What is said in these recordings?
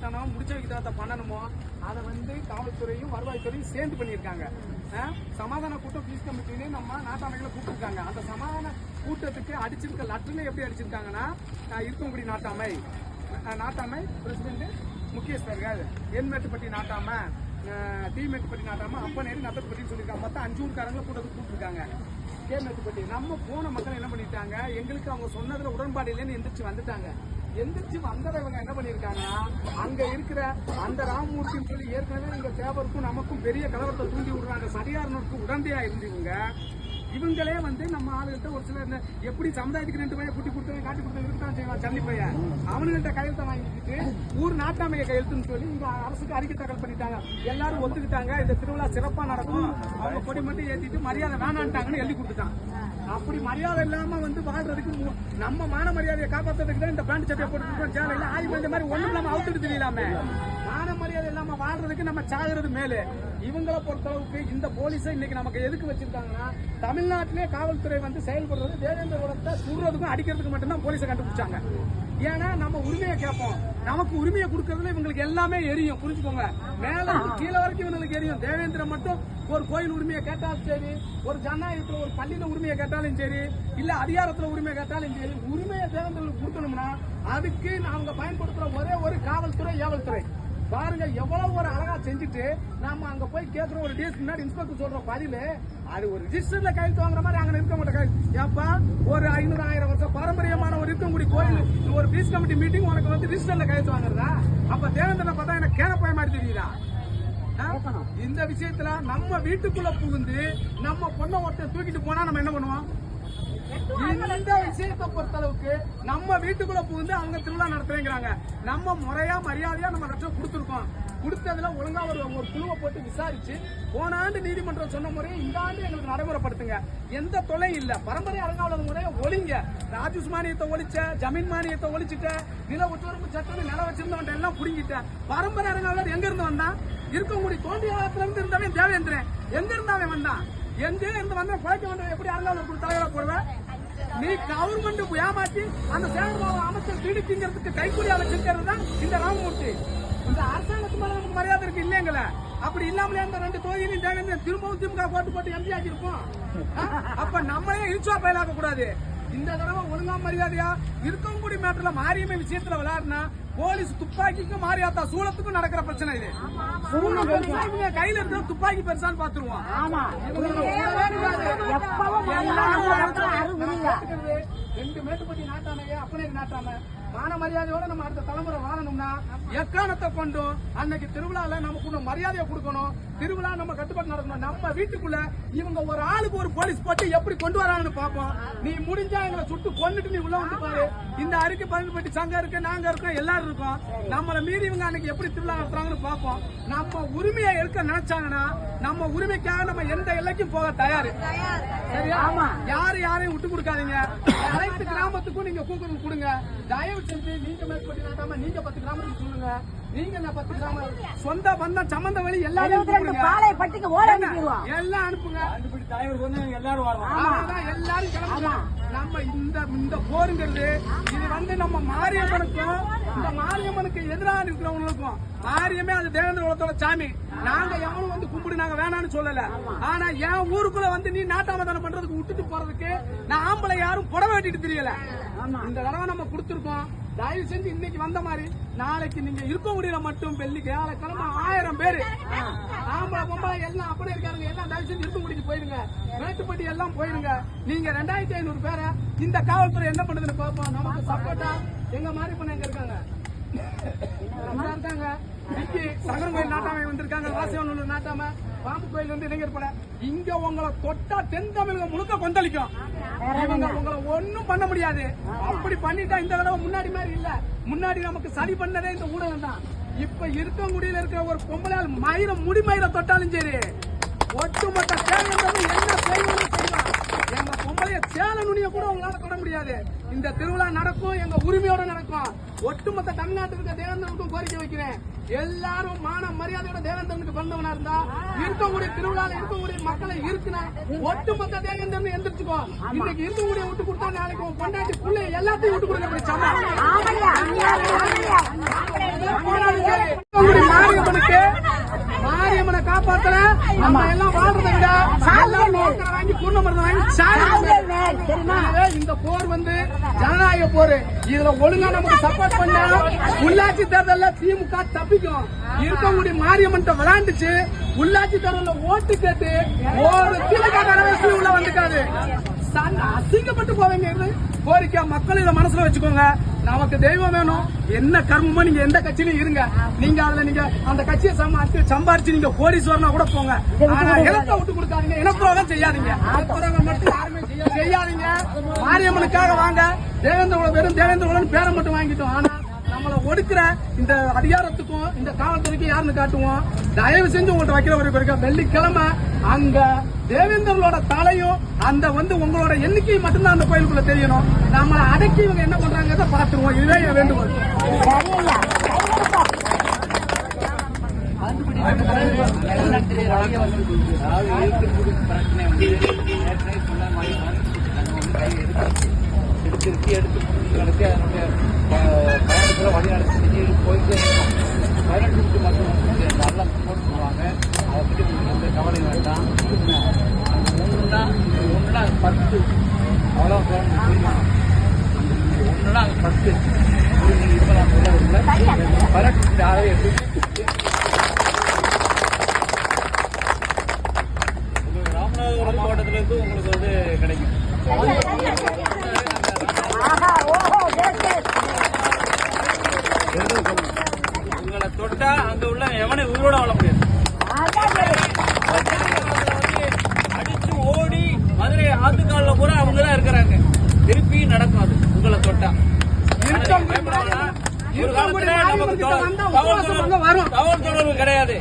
திருட்டுத்தனம் முடிச்ச வைக்கிறத பண்ணணுமோ அதை வந்து காவல்துறையும் வருவாய்த்துறையும் சேர்ந்து பண்ணியிருக்காங்க. சமாதான கூட்டம் பீஸ் கமிட்டின்னு நம்ம நாட்டாமைகளை கூப்பிட்டுருக்காங்க. அந்த சமாதான கூட்டத்துக்கு அடிச்சிருக்க லெட்டர்ல எப்படி அடிச்சிருக்காங்கன்னா இருக்கங்குடி நாட்டாமை. நாட்டாமை பிரசிடென்ட் முக்கியஸ்தர்கள் என்மேட்டுப்பட்டி நாட்டாம தீமேட்டுப்பட்டி நாட்டாம அப்பனேரி நத்தப்பட்டின்னு சொல்லியிருக்காங்க. மொத்தம் அஞ்சு ஊருக்காரங்களை கூட்டத்துக்கு கூப்பிட்டுருக்காங்க. கேமேட்டுப்பட்டி நம்ம போன மக்கள் என்ன பண்ணிட்டாங்க? எங்களுக்கு அவங்க சொன்னதுல உடன்பாடு இல்லைன்னு எந்திரிச்சு வந்துட்டாங்க. எந்திரிச்சு வந்தவங்க என்ன பண்ணியிருக்காங்கன்னா அங்க இருக்கிற அந்த ராமமூர்த்தின்னு சொல்லி ஏற்கனவே இங்க தேவருக்கும் நமக்கும் பெரிய கலவரத்தை தூண்டி விடுறாங்க. சரியாரனுக்கு உடந்தையா இருந்தவங்க இவங்களே வந்து நம்ம ஆளுகிட்ட ஒரு சிலர் எப்படி சமுதாயத்துக்கு ரெண்டு பையன் குட்டி கொடுத்தவன் காட்டி கொடுத்தவன் தான் செய்வான் சல்லி பையன். அவனுங்கள்ட்ட கையெழுத்த வாங்கிக்கிட்டு ஊர் நாட்டாமைய கையெழுத்துன்னு சொல்லி இங்க அரசுக்கு அறிக்கை தகவல் பண்ணிட்டாங்க. எல்லாரும் ஒத்துக்கிட்டாங்க. இந்த திருவிழா சிறப்பா நடக்கும். அவங்க கொடி மட்டும் ஏத்திட்டு மரியாதை வேணான்ட்டாங்கன்னு எழுதி கொடுத்துட்டான். அப்படி மரியாதை இல்லாம வந்து வாழ்றதுக்கு நம்ம மான மரியாதையை காப்பாத்துறதுக்கு தான் இந்த பேண்ட் சட்டையை போட்டுருக்கோம் சேலையில இந்த மாதிரி ஒண்ணு இல்லாம அவுத்துட்டு தெரியலாமே. மரியாதை இல்லாம வாழ்றதுக்கு நம்ம சாகுறது மேலே. இவங்களை பொறுத்தளவுக்கு இந்த போலீஸை இன்னைக்கு நமக்கு எதுக்கு வச்சிருக்காங்கன்னா தமிழ்நாட்டிலே காவல்துறை வந்து செயல்படுறது தேவேந்திர குலத்தை சுடுறதுக்கும் அடிக்கிறதுக்கு மட்டும்தான் போலீஸை கண்டுபிடிச்சாங்க. ஏன்னா நம்ம உரிமையை கேட்போம். நமக்கு உரிமையை கொடுக்கறதுல இவங்களுக்கு எல்லாமே எரியும். புரிஞ்சுக்கோங்க. மேல கீழே வரைக்கும் இவங்களுக்கு எரியும். தேவேந்திரம் மட்டும் ஒரு கோயில் உரிமையை கேட்டாலும் சரி ஒரு ஜனநாயகத்துல ஒரு பள்ளியில உரிமையை கேட்டாலும் சரி இல்ல அதிகாரத்துல உரிமையை கேட்டாலும் சரி உரிமையை தேவேந்திரங்களுக்கு கொடுக்கணும்னா அதுக்கு நாங்க பயன்படுத்துற ஒரே ஒரு காவல்துறை ஏவல்துறை. பாருங்க எவ்வளவு ஒரு அழகா செஞ்சுட்டு நாம அங்க போய் கேக்குற ஒரு டேஸ் முன்னாடி இன்ஸ்பெக்டர் சொல்ற பதிலு அது ஒரு ரிஜிஸ்டர்ல கையெழுத்து வாங்குற மாதிரி அங்க இருக்க மாட்டேன். கையெழுத்து ஏப்பா ஒரு ஐநூறு ஆயிரம் வருஷம் பாரம்பரியமான ஒரு இருக்கங்குடி கோயில் ஒரு பீஸ் கமிட்டி மீட்டிங் உனக்கு வந்து ரிஜிஸ்டர்ல கையெழுத்து வாங்குறதா? அப்ப தேவேந்திரனை பார்த்தா எனக்கு கேன போய் மாதிரி தெரியுதா? இந்த விஷயத்துல நம்ம வீட்டுக்குள்ள புகுந்து நம்ம பொண்ணை ஒருத்தன் தூக்கிட்டு போனா நம்ம என்ன பண்ணுவோம்? இந்த விஷயத்தை பொறுத்தளவுக்கு நம்ம வீட்டுக்குள்ள புகுந்து அவங்க திருவிழா நடத்துறேங்கிறாங்க. நம்ம முறையா மரியாதையா நம்ம லட்சம் கொடுத்துருக்கோம். கொடுத்ததுல ஒழுங்கா ஒரு ஒரு குழுவை போட்டு விசாரிச்சு போன ஆண்டு நீதிமன்றம் சொன்ன முறையை இந்த ஆண்டு எங்களுக்கு நடைமுறைப்படுத்துங்க. எந்த தொலையும் இல்ல. பரம்பரை அறங்காவலர் முறையை ஒழிங்க. ராஜூஸ் மானியத்தை ஒழிச்ச ஜமீன் மானியத்தை ஒழிச்சிட்ட நில உத்தரவு சட்டம் நில வச்சிருந்தவன் எல்லாம் புடிங்கிட்ட பரம்பரை அறங்காவலர் எங்க இருந்து வந்தான்? இருக்கக்கூடிய தோண்டிய காலத்துல இருந்து இருந்தவன் தேவேந்திரன். எங்க இருந்தாவன் வந்தான்? எங்க இருந்து வந்த பழக்க வந்தவன் எப்படி அறங்காவலர் தலைவரா போடுவேன் நீ கவர்மெண்ட் ஏமாற்றி அந்த சேகர்பாபு அமைச்சர் பீடிப்பிங்கிறதுக்கு கைக்கூலியால செஞ்சது தான் இந்த ராமமூர்த்தி. இந்த அரசாங்கத்து மேல நமக்கு மரியாதை இருக்கு இல்லைங்கள? அப்படி இல்லாமலே அந்த ரெண்டு தொகுதியிலையும் தேவையான திரும்பவும் திமுக போட்டு போட்டு எம்பி ஆக்கியிருப்போம். ஆ? அப்ப நம்மளே இழுச்சா பயலாக்க கூடாது இந்த தடவை ஒழுங்கா மரியாதையா இருக்கங்குடி மேட்டர்ல மாரியம்மை விஷயத்துல விளையாடுனா போலீஸ் துப்பாக்கிக்கும் மாரியாத்தா சூளத்துக்கும் நடக்கிற பிரச்சனை இது. இவங்க கையில இருக்கிற துப்பாக்கி பெருசான்னு பாத்துருவோம் ரெண்டு மேட்டுப்பட்டி நாட்டாமையே அப்பனே நாட்டாம. மான மரியாதையோட நம்ம அடுத்த தலைமுறை வாழணும்னா எக்காரணத்தை கொண்டும் அன்னைக்கு திருவிழால நமக்கு இன்னும் மரியாதையை கொடுக்கணும். திருவிழா நம்ம கட்டுப்பாட்டு நடக்கணும் நம்ம வீட்டுக்குள்ள இவங்க ஒரு ஆளுக்கு ஒரு போலீஸ் போட்டு எப்படி கொண்டு வராங்கன்னு பாப்போம் நீ முடிஞ்சா எங்களை சுட்டு கொன்னுட்டு நீ உள்ள வந்து பாரு. இந்த அருக்கு பதினெட்டு சங்கம் இருக்கு நாங்க இருக்கோம் எல்லாரும் இருக்கோம். நம்மள மீறி இவங்க அன்னைக்கு எப்படி திருவிழா நடத்துறாங்கன்னு பாப்போம் நம்ம உரிமையை எடுக்க நினைச்சாங்கன்னா நம்ம உரிமைக்காக நம்ம எந்த எல்லைக்கும் போக தயாரு. சரியா? யாரு யாரையும் விட்டு கொடுக்காதீங்க. அனைத்து கிராமத்துக்கும் நீங்க கூக்குரல் கொடுங்க. தயவு செஞ்சு நீங்க மேற்பட்டு நாட்டாம நீங்க பத்து கிராமத்துக்கு சொல்லுங்க. நீங்க நான் பத்து கிராமம்? சொந்த பந்தம் சம்பந்த வழி பட்டிக்கு ஓட அனுப்பிடுவோம் எல்லாம் அனுப்புங்க. தலைவர் வந்து எல்லாரும் வரலாம் எல்லாரும் கிளம்புங்க. நம்ம இந்த இந்த போருங்கிறது இது வந்து நம்ம மாரியம்மனுக்கும் இந்த மாரியம்மனுக்கு எதிராக இருக்கிறவங்களுக்கும் மாரியமே அது தேவேந்திர குலத்தோட சாமி. நாங்க எவனும் வந்து கும்பிடு நாங்க வேணாம்னு சொல்லல. ஆனா என் ஊருக்குள்ள வந்து நீ நாட்டாமதானம் பண்றதுக்கு விட்டுட்டு போறதுக்கு நான் ஆம்பளை யாரும் புடவை வெட்டிட்டு தெரியல. இந்த தடவை நம்ம கொடுத்துருக்கோம். தயவு செஞ்சு இன்னைக்கு வந்த மாதிரி நாளைக்கு நீங்க இருக்க முடியல மட்டும் வெள்ளி வியாழக்கிழமை ஆயிரம் பேரு. ஆம்பளை பொம்பளை எல்லாம் அப்படியே இருக்காருங்க எல்லாம் தயவு செஞ்சு இருக்க முடிக்கு போயிருங்க மேட்டுப்பட்டி எல்லாம் போயிருங்க நீங்க ரெண்டாயிரத்தி ஐநூறு பேரை இந்த காவல்துறை என்ன பண்ணுதுன்னு பார்ப்போம். நமக்கு சப்போர்ட்டா எங்க மாதிரி பண்ண எங்க இருக்காங்க? இருக்காங்க. விக்கி சங்கரன் கோயில் நாட்டாமை வந்திருக்காங்க. வாசிவனூர் நாட்டாம. பாம்பு கோயில் வந்து இளைஞர் பட இங்க உங்களை தொட்டா தென் தமிழகம் முழுக்க கொந்தளிக்கும். உங்களை ஒண்ணும் பண்ண முடியாது. அப்படி பண்ணிட்டா இந்த தடவை முன்னாடி மாதிரி இல்ல. முன்னாடி நமக்கு சரி பண்ணதே இந்த ஊடகம் தான். இப்ப இருக்க முடியல இருக்கிற ஒரு பொம்பளையால் மயிர முடிமயிர தொட்டாலும் சரி ஒட்டுமொத்த சேலம் என்ன செய்யணும் செய்யலாம் எங்க பொம்பளைய சேல நுனிய கூட உங்களால தொட முடியாது. இந்த திருவிழா நடக்கும் எங்க உரிமையோட நடக்கும். ஒட்டுமொத்த தமிழ்நாட்டில் இருக்க தேவந்தனுக்கும் கோரிக்கை வைக்கிறேன். எல்லாரும் மான மரியாதையோட தேவேந்திரனுக்கு பிறந்தவனா இருந்தா இருக்கக்கூடிய திருவிழால இருக்கக்கூடிய மக்களை இருக்குனா ஒட்டுமொத்த தேவேந்திரன் எந்திரிச்சுக்கோ. இன்னைக்கு இருக்கக்கூடிய விட்டு கொடுத்தா நாளைக்கு உன் பொண்டாட்டி புள்ளை எல்லாத்தையும் விட்டு கொடுக்க ஆமையா நம்ம எல்லாம் வாழ்றதை? விட வாங்கி பூர்ணமரத்தை வாங்கி சாமி சாவுதல் மேல், தெரியுமா? இந்த போர் வந்து ஜனநாயக போர். இதுல ஒழுங்கா நமக்கு சப்போர்ட் பண்ணா உள்ளாட்சி தேர்தல்ல திமுக தப்பிக்கும். இருக்கக்கூடிய மாரியம்மன் விளையாண்டுச்சு உள்ளாட்சி தேர்தல்ல ஓட்டு கேட்டு ஒரு திமுக காரங்க உள்ள வந்துக்காது அசிங்கப்பட்டு போவீங்க கோரிக்கை மக்கள் இதை மனசுல வச்சுக்கோங்க. நமக்கு தெய்வம் வேணும். என்ன கர்மமோ நீங்க எந்த கட்சியிலும் இருங்க. நீங்க அதுல நீங்க அந்த கட்சியை சம்பாதிச்சு சம்பாரிச்சு நீங்க கோடீஸ்வரனா கூட போங்க. ஆனா இலக்க விட்டு கொடுக்காதீங்க. இனப்புரோகம் செய்யாதீங்க. இனப்புரோகம் மட்டும் யாருமே செய்யாதீங்க. மாரியம்மனுக்காக வாங்க. தேவேந்திர வெறும் தேவேந்திர பேரை மட்டும் வாங்கிட்டோம். ஆனா நம்மளை ஒடுக்கிற இந்த அதிகாரத்துக்கும் இந்த காவல்துறைக்கும் யாருன்னு காட்டுவோம். தயவு செஞ்சு உங்கள்ட்ட வைக்கிற ஒரு இருக்க வெள்ளிக்கிழமை அங்க தேவேந்திரங்களோட தலையும் அந்த வந்து உங்களோட எண்ணிக்கை மட்டும்தான் அந்த கோயிலுக்குள்ள தெரியணும். நம்மளை அடக்கி இவங்க என்ன பண்றாங்க பார்த்துருவோம். இதுவே என் வேண்டுகோள். சரியா கையெழுப்பா. திருப்பி எடுத்து நடத்தி அதனுடைய பயணத்தில் வழி நடத்தி போயிட்டே இருக்கோம். பதினெட்டு நிமிஷம் மட்டும் வந்து நல்லா சப்போர்ட் பண்ணுவாங்க. அதை பற்றி உங்களுக்கு எந்த கவலை வேண்டாம். ஒன்றுனா ஒன்றுனா பத்து. அவ்வளோ தீர்மானம் ஒன்றுனா பத்து. நீங்கள் இப்போ நான் சொல்ல வரல பதினெட்டு நிமிஷம் ஆகவே எப்படி? ராமநாதபுரம் மாவட்டத்திலேருந்து உங்களுக்கு வந்து கிடைக்கும் ஆஹா ஓஹோ எஸ் எஸ் உங்களை தொட்டா அங்க உள்ள எவனை உயிரோட வாழ முடியாது. அடிச்சு ஓடி மதுரை ஆத்துக்கால கூட அவங்க தான் இருக்கிறாங்க. திருப்பி நடக்கும் அது உங்களை தொட்டா. ஒரு காலத்துல நமக்கு தகவல். தொடர்பு- கிடையாது.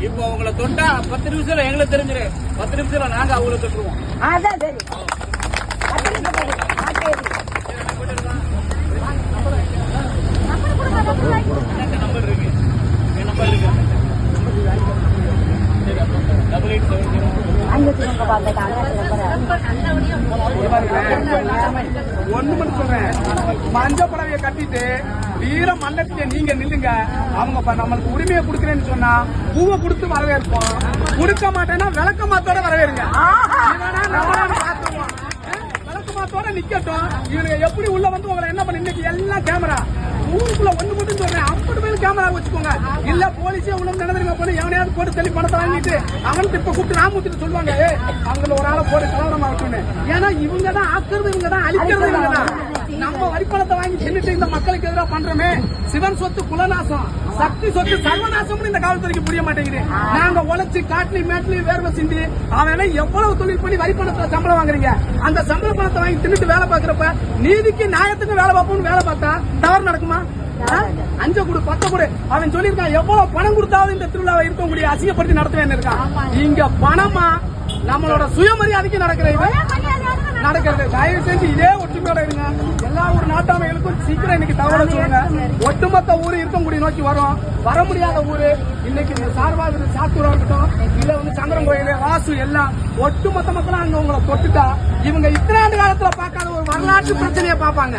இப்போ உங்களை தொட்டா பத்து நிமிஷத்துல எங்களுக்கு தெரிஞ்சிரு. பத்து நிமிஷத்துல நாங்க அவங்களை தொட்டுருவோம் அதான் சரி பத்து நிமிஷம் போடு. ஆ, சரி. என் நம்பர் இருக்கு என் நம்பர் இருக்கு டபுள் எயிட் செவன் ஜீரோ அஞ்சு நம்பர் பார்த்துட்டு அண்ணா நம்பர் ஒண்ணு மட்டும் சொல்றேன் மஞ்ச புடவைய கட்டிட்டு வீர மண்டலத்திலே நீங்க நில்லுங்க. அவங்க நம்மளுக்கு உரிமையை கொடுக்குறேன்னு சொன்னா பூவை கொடுத்து வரவேற்போம். கொடுக்க மாட்டேன்னா விளக்க மாத்தோட வரவேறுங்க. விளக்கு மாத்தோட நிக்கட்டும். இவனுங்க எப்படி உள்ள வந்து உங்களை என்ன பண்ணி? இன்னைக்கு எல்லாம் கேமரா ஊருக்குள்ள ஒண்ணு மட்டும் சொல்றேன் ஐம்பது பேர் கேமரா வச்சுக்கோங்க. இல்ல போலீஸே உள்ள நடந்துருங்க போன எவனையாவது போட்டு தள்ளி பணத்தை வாங்கிட்டு அவனுக்கு இப்ப கூப்பிட்டு ராமூர்த்திட்டு சொல்லுவாங்க அவங்கள ஒரு ஆளை போட்டு கலவரமா இருக்குன்னு ஏன்னா இவங்க தான் ஆக்குறது இவங்க தான் அழிக்கிறது இவங்க தான் நம்ம வரிப்பணத்தை வாங்கி தின்னுட்டு இந்த மக்களுக்கு எதிராக பண்றோமே. சிவன் சொத்து குலநாசம். சக்தி சொத்து சர்வநாசம்னு இந்த காவல்துறைக்கு புரிய மாட்டேங்குது. நாங்க உழைச்சு காட்டிலி மேட்லி வேர்வை சிந்தி அவன் எவ்வளவு தொழில் பண்ணி வரி பணத்துல சம்பளம் வாங்குறீங்க? அந்த சம்பள பணத்தை வாங்கி தின்னுட்டு வேலை பாக்குறப்ப நீதிக்கு நியாயத்துக்கு வேலை பார்ப்போம்னு வேலை பார்த்தா தவறு நடக்குமா? அஞ்ச கொடு பத்த கொடு. அவன் சொல்லியிருக்கான் எவ்வளவு பணம் கொடுத்தாவது இந்த திருவிழாவை இருக்கக்கூடிய அசிங்கப்படுத்தி நடத்துவேன்னு இருக்கான். இங்க பணமா நம்மளோட சுயமரியாதைக்கு நடக்கிற இவன். நடக்கிறது. தயவு செஞ்சு இதே ஒற்றுமையோட இருங்க. எல்லா ஊர் நாட்டாமைகளுக்கும் சீக்கிரம் இன்னைக்கு தகவலை சொல்லுங்க. ஒட்டுமொத்த ஊர் இருக்கங்குடி நோக்கி வரும். வர முடியாத ஊரு இன்னைக்கு இந்த சார்பாக சாத்தூரா இருக்கட்டும் இல்ல வந்து சந்திரன் கோயில் வாசு எல்லாம் ஒட்டுமொத்த மக்களும் அங்க உங்களை தொட்டுட்டா இவங்க இத்தனை ஆண்டு காலத்துல பார்க்காத ஒரு வரலாற்று பிரச்சனையை பார்ப்பாங்க.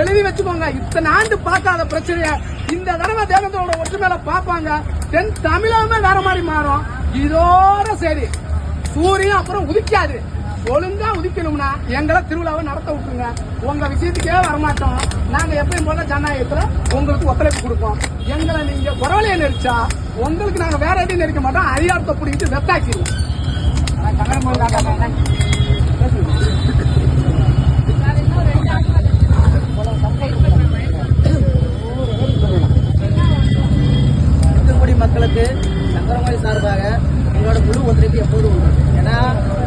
எழுதி வச்சுக்கோங்க. இத்தனை ஆண்டு பார்க்காத பிரச்சனைய இந்த தடவை தேவேந்திரோட ஒற்றுமையில பார்ப்பாங்க. தென் தமிழகமே வேற மாதிரி மாறும். இதோட சரி. சூரியன் அப்புறம் உதிக்காது. ஒழுங்கா உதிக்கணும்னா எங்களை திருவிழாவை நடத்த விட்டுருங்க. உங்க விஷயத்துக்கே வரமாட்டோம். நாங்க எப்பயும் போல ஜனநாயகத்துல உங்களுக்கு ஒத்துழைப்பு கொடுப்போம். எங்களை நீங்க குறவலையை நெரிச்சா உங்களுக்கு நாங்க வேற எதையும் நெரிக்க மாட்டோம். அதிகாரத்தை பிடிக்கிட்டு வெத்தாக்கிடுவோம் தூத்துக்குடி மக்களுக்கு சங்கரமொழி சார்பாக எங்களோட முழு ஒத்துழைப்பு எப்போதும் உண்டு ஏன்னா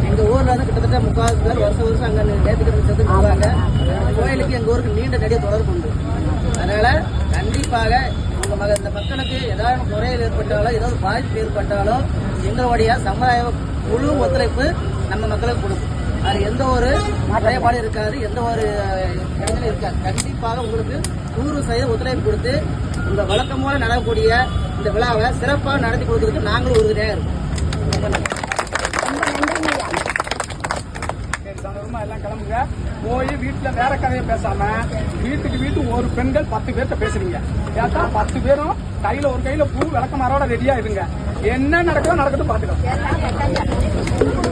எங்க ஊர்ல வந்து கிட்டத்தட்ட முக்கால் பேர் வருஷம் வருஷம் அங்க நேர்த்திக்கிட்டு சேர்த்து போவாங்க அந்த கோயிலுக்கு எங்க ஊருக்கு நீண்ட நெடிய தொடர்பு உண்டு அதனால கண்டிப்பாக உங்க மக இந்த மக்களுக்கு ஏதாவது முறையில் ஏற்பட்டாலோ ஏதாவது பாதிப்பு ஏற்பட்டாலோ எங்களுடைய சமுதாய முழு ஒத்துழைப்பு நம்ம மக்களுக்கு கொடுக்கும். அது எந்த ஒரு குறைபாடும் இருக்காது எந்த ஒரு இடங்களும் இருக்காது. கண்டிப்பாக உங்களுக்கு நூறு சதவீத ஒத்துழைப்பு கொடுத்து உங்க வழக்கம் போல நடக்கக்கூடிய இந்த விழாவை சிறப்பாக நடத்தி கொடுக்கறதுக்கு நாங்களும் உறுதுணையாக இருக்கோம். சரி போய் வீட்டுல வேற கதையை பேசாம வீட்டுக்கு வீட்டு ஒரு பெண்கள் பத்து பேர்த்த பேசுறீங்க. ஏத்தா பத்து பேரும் கையில ஒரு கையில பூ விளக்கமாரோட ரெடியா இருங்க. என்ன நடக்குதோ நடக்கட்டும் பாத்துக்கலாம்